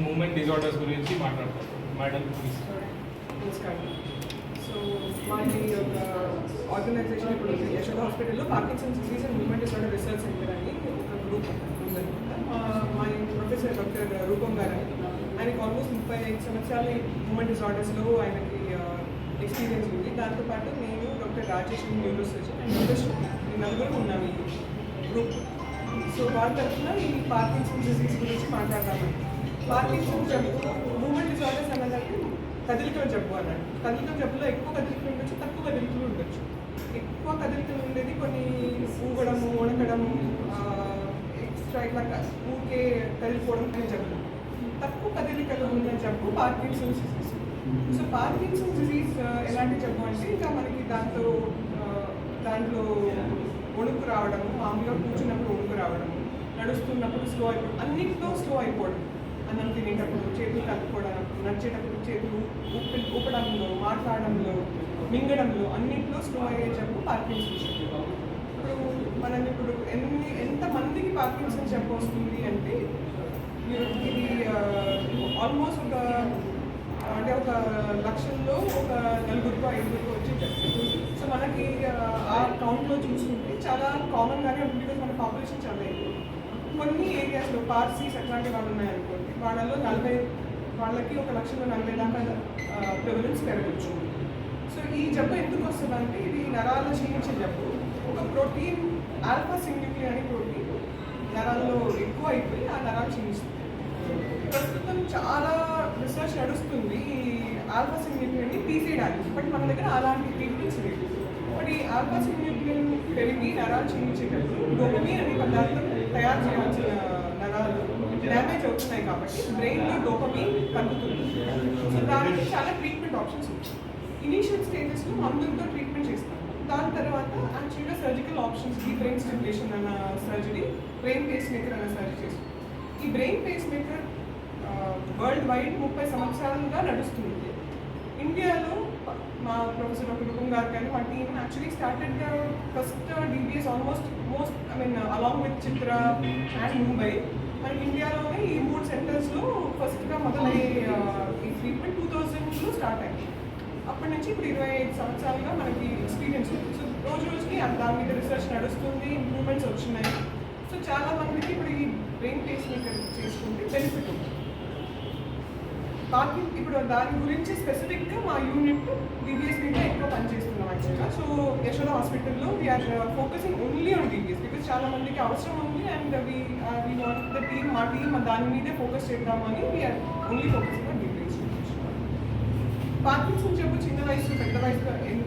Moment disorders గురించి మాట్లాడతారు madam please నమస్కారం సో మాది ఒక ఆర్గనైజేషన్ ఇప్పుడు ఉంది యశోద హాస్పిటల్లో Parkinson's disease and movement disorder research centre అని ఒక గ్రూప్ ఉందన్నమాట మా- మా ప్రొఫెసర్ డాక్టర్ రూపం గారు అని ఆయనకి ఆల్మోస్ట్ ముప్పై ఐదు సంవత్సరాలు మూమెంట్ డిసార్డర్స్లో ఆయనకి ఎక్స్పీరియన్స్ ఉంది దాంతోపాటు నేను doctor Rajesh neuro surgeon and doctor Shruti ఈ నలుగురు ఉన్నాం ఈ గ్రూప్ సో వాళ్ళ తరఫున ఈ పార్కిన్సన్ డిసీజ్ గురించి మాట్లాడతాము పార్కింగ్ జబ్బు మూమెంట్ డిసార్డర్స్ అన్నదంటే కదలికల జబ్బు అన్నాడు కదిలికల జబ్బులో ఎక్కువ కదిలికలు ఉండొచ్చు తక్కువ కదిలికలు ఉండొచ్చు. ఎక్కువ కదిలికలు ఉండేది కొన్ని ఊగడము వణకడము ఎక్స్ట్రా ఇట్లా ఊకే కదిలిపోవడం అనే జబ్బు తక్కువ కదిలికలు ఉన్న జబ్బు Parkinson's disease so Parkinson's disease ఎలాంటి జబ్బు అంటే ఇంకా మనకి దాంతో దాంట్లో వణుకు రావడము మామూలుగా కూర్చున్నప్పుడు వణుకు రావడము నడుస్తున్నప్పుడు స్లో అయిపోవడం అన్నింటిలో స్లో అయిపోవడం అన్నం తినేటప్పుడు చేతులు కలుపుకోవడం నడిచేటప్పుడు చేతులు ఊపి ఊపడంలో మాట్లాడడంలో మింగడంలో అన్నింటిలో స్లో అయ్యే జబ్బు పార్కిన్సన్స్ జబ్బు ఇప్పుడు మనం ఇప్పుడు ఎన్ని ఎంతమందికి పార్కిన్సన్స్ జబ్బు వస్తుంది అంటే ఇది ఆల్మోస్ట్ ఒక అంటే ఒక లక్షల్లో ఒక నలుగురికి ఐదుగురికి వచ్చి సో మనకి ఆ, కౌంట్లో చూసుకుంటే చాలా కామన్గానే ఉంటుంది బికాస్ మన పాపులేషన్ చాలా ఎక్కువ. కొన్ని ఏరియాస్లో పార్సీస్ అట్లాంటి వాళ్ళు ఉన్నాయనుకోండి వాళ్ళలో నలభై వాళ్ళకి ఒక లక్షల నలభై దాకా ప్రివలెన్స్ పెరగచ్చు. సో ఈ జబ్బు ఎందుకు వస్తుందంటే ఇది నరాలు క్షీణించే జబ్బు. ఒక ప్రోటీన్ ఆల్ఫా సింగ్లిక్లీ అనే ప్రోటీన్ నరాల్లో ఎక్కువ అయిపోయి ఆ నరాలు క్షీణిస్తుంది ప్రస్తుతం చాలా రీసెర్చ్ నడుస్తుంది ఈ ఆల్ఫా సింగ్లిక్లీ తీసేయడానికి బట్ మన దగ్గర అలాంటి ట్రీట్మెంట్స్ లేవు. బట్ ఈ ఆల్ఫా సింగ్లిక్లీ పెరిగి నరాలు క్షీణించేటప్పుడు డోపమీన్ అనే పదార్థం తయారు చేయాల్సిన డ్యామేజ్ అవుతున్నాయి కాబట్టి బ్రెయిన్లో డోపమీన్ తగ్గుతుంది సో దానికి చాలా ట్రీట్మెంట్ ఆప్షన్స్ ఉంటాయి. ఇనీషియల్ స్టేజెస్లో మందులతో ట్రీట్మెంట్ చేస్తాం దాని తర్వాత యాక్చువల్గా సర్జికల్ ఆప్షన్స్ ఈ బ్రెయిన్ స్టిమ్యులేషన్ అన్న సర్జరీ బ్రెయిన్ పేస్ మేకర్ అన్న సర్జరీ చేస్తాం ఈ brain face maker worldwide ముప్పై సంవత్సరాలుగా నడుస్తుంది. ఇండియాలో మా ప్రొఫెసర్ డాక్టర్ రూపం గారు కానీ మా team actually started first DBS almost most I mean along with Chitra and Mumbai మన ఇండియాలోనే ఈ మూడు సెంటర్స్లో ఫస్ట్గా మొదలయ్యే ఈ ట్రీట్మెంట్ టూ థౌజండ్లో స్టార్ట్ అయింది అప్పటి నుంచి ఇప్పుడు ఇరవై ఐదు సంవత్సరాలుగా మనకి ఎక్స్పీరియన్స్ ఉంది. సో రోజు రోజుకి దాని మీద రీసెర్చ్ నడుస్తుంది ఇంప్రూవ్మెంట్స్ వచ్చినాయి. సో చాలా మందికి ఇప్పుడు ఈ బ్రెయిన్ టేస్ట్ మేకర్ చేసుకుంటే బెనిఫిట్ ఉంది. బాకీ ఇప్పుడు దాని గురించి స్పెసిఫిక్గా మా యూనిట్ డిబిఎస్ మీద యాక్చువల్గా సో యశోద హాస్పిటల్లో we're focusing only on BBS because చాలా మందికి అవసరం ఉంది and we we want the team మా టీమ్ దాని మీదే ఫోకస్ చేద్దామని we're only focusing on BBS Parkinson జబ్బు చిన్న వయసు పెద్ద వయసు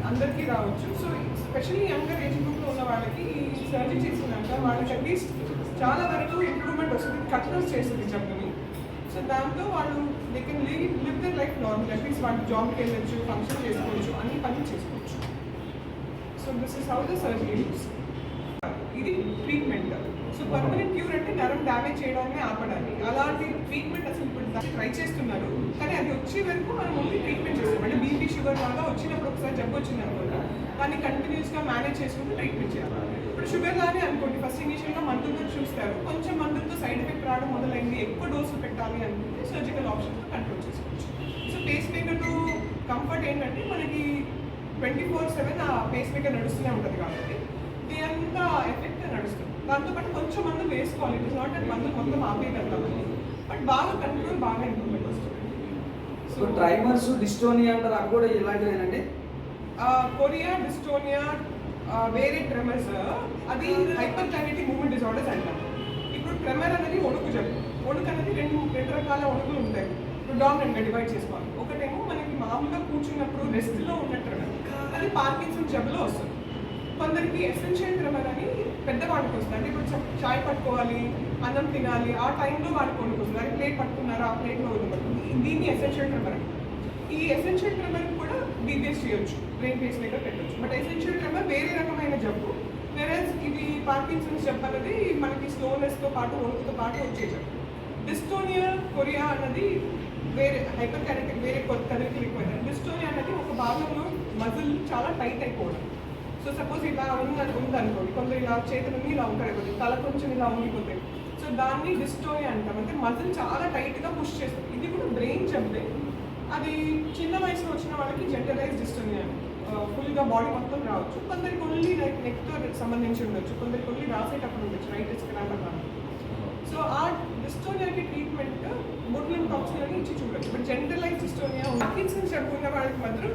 అందరికీ రావచ్చు. సో స్పెషల్లీ యంగర్ ఏజ్ గ్రూప్లో ఉన్న వాళ్ళకి సర్జరీ చేసినాక వాళ్ళకి అట్లీస్ట్ చాలా వరకు ఇంప్రూవ్మెంట్ వస్తుంది కట్నర్స్ చేస్తుంది జబ్బుని. సో దాంతో వాళ్ళు they can live live their life normal at least వాళ్ళు జాబ్కి వెళ్ళొచ్చు ఫంక్షన్ చేసుకోవచ్చు అన్ని పని so this is how the surgery ఇది ట్రీట్మెంట్ సో పర్మనెంట్ క్యూర్ అంటే నరం డ్యామేజ్ చేయడాన్ని ఆపడానికి. అలాంటి ట్రీట్మెంట్ అసలు ఇప్పుడు ట్రై చేస్తున్నారు. కానీ అది వచ్చే వరకు మనం ఓన్లీ ట్రీట్మెంట్ చేస్తాం. అంటే బీపీ షుగర్ లాగా వచ్చినప్పుడు ఒకసారి జబ్బు వచ్చింది అనుకోండి దాన్ని కంటిన్యూస్గా మేనేజ్ చేసుకుంటూ ట్రీట్మెంట్ చేయాలి. ఇప్పుడు షుగర్ లానే అనుకోండి. ఫస్ట్ ఇనిషియల్గా మందులతో చూస్తారు. కొంచెం మందులతో సైడ్ ఎఫెక్ట్ రావడం మొదలైంది. ఎక్కువ డోసులు పెట్టాలి అనుకుంటే సర్జికల్ ఆప్షన్తో కంట్రోల్ చేసుకోవచ్చు. సో పేస్ మేకర్ కంఫర్ట్ ఏంటంటే మనకి ట్వంటీ ఫోర్ సెవెన్ ఆ పేస్ మేకర్ నడుస్తూనే ఉంటుంది కాబట్టి అంతా ఎఫెక్ట్ నడుస్తుంది. దాంతోపాటు కొంచెం మందు వేసుకోవాలి. ఇట్ ఇస్ నాట్ అండ్ మందు మొత్తం ఆపేయగలుగుతామని బట్ బాగా కంట్రోల్ బాగా ఇంప్రూవ్మెంట్ వస్తుంది. సో ట్రైమర్స్ డిస్టోనియా అంటారు. అవి కూడా ఇలాంటివేనండి? కొరియా డిస్టోనియా వేరే ట్రెమర్స్ అది హైపర్ కైనటిక్ మూమెంట్ డిజార్డర్స్ అంటాం ఇప్పుడు ట్రెమర్ అనేది వణుకు జబ్బు వణుకు అనేది రెండు రెండు రకాల వణుకులు ఉంటాయి. ఇప్పుడు డామినెంట్గా డివైడ్ చేసుకోవాలి. ఒకటేమో మనకి మామూలుగా కూర్చున్నప్పుడు రెస్ట్లో ఉన్న ట్రెమర్ అది పార్కిన్సన్ జబ్బులో వస్తుంది. కొందరికి ఎసెన్షియల్ ట్రెమర్ అని పెద్ద వాడికి వస్తుంది. అంటే ఇప్పుడు చాయ్ పట్టుకోవాలి అన్నం తినాలి ఆ టైంలో వాళ్ళకి వణుకు అది ప్లేట్ పట్టుకున్నారు? ఆ ప్లేట్లో వణుకుంటుంది దీన్ని ఎసెన్షియల్ ట్రెమర్ అని. ఈ ఎసెన్షియల్ ట్రెమర్ కూడా బీబీఎస్ చేయొచ్చు. బ్రెయిన్ పేస్ మేకర్ పెట్టొచ్చు. బట్ ఎసెన్షియల్ ట్రెమర్ వేరే రకమైన జబ్బు. వేరే ఇది పార్కిన్సన్స్ జబ్బు అనేది మనకి స్లోనెస్తో పాటు వణుకుతో పాటు వచ్చే జబ్బు. డిస్టోనియా కొరియా అన్నది వేరే హైపర్ క్యారెక్టర్ వేరే కొత్త కదలికలు డిస్టోనియా అనేది ఒక భాగంలో మజిల్ చాలా టైట్ అయిపోవడం. సో సపోజ్ ఇలా ఉంది ఉందనుకోండి కొందరు ఇలా చేతులన్నీ ఇలా ఉంటాయి తల కొంచెం ఇలా ఉండిపోతాయి. సో దాన్ని డిస్టోనియా అంటాం. అంటే మజిల్ చాలా టైట్గా పుష్ చేస్తుంది. ఇది కూడా బ్రెయిన్ జబ్బే అది చిన్న వయసులో వచ్చిన వాళ్ళకి జెంటలైజ్ డిస్టోనియా ఫుల్గా బాడీ మొత్తం రావచ్చు. కొందరికి ఓన్లీ లైక్ నెక్తో సంబంధించి ఉండొచ్చు. కొందరికి ఓన్లీ రాసేటప్పుడు ఉండొచ్చు. రైట్ స్క్రాంబర్ సో ఆ డిస్టోనియాకి ట్రీట్మెంట్ బొట్లం టాక్సిన్ అని ఇచ్చి చూడొచ్చు. బట్ జెంటలైజ్ డిస్టోనియా పార్కిన్సన్స్ జబ్బు వాళ్ళకి మాత్రం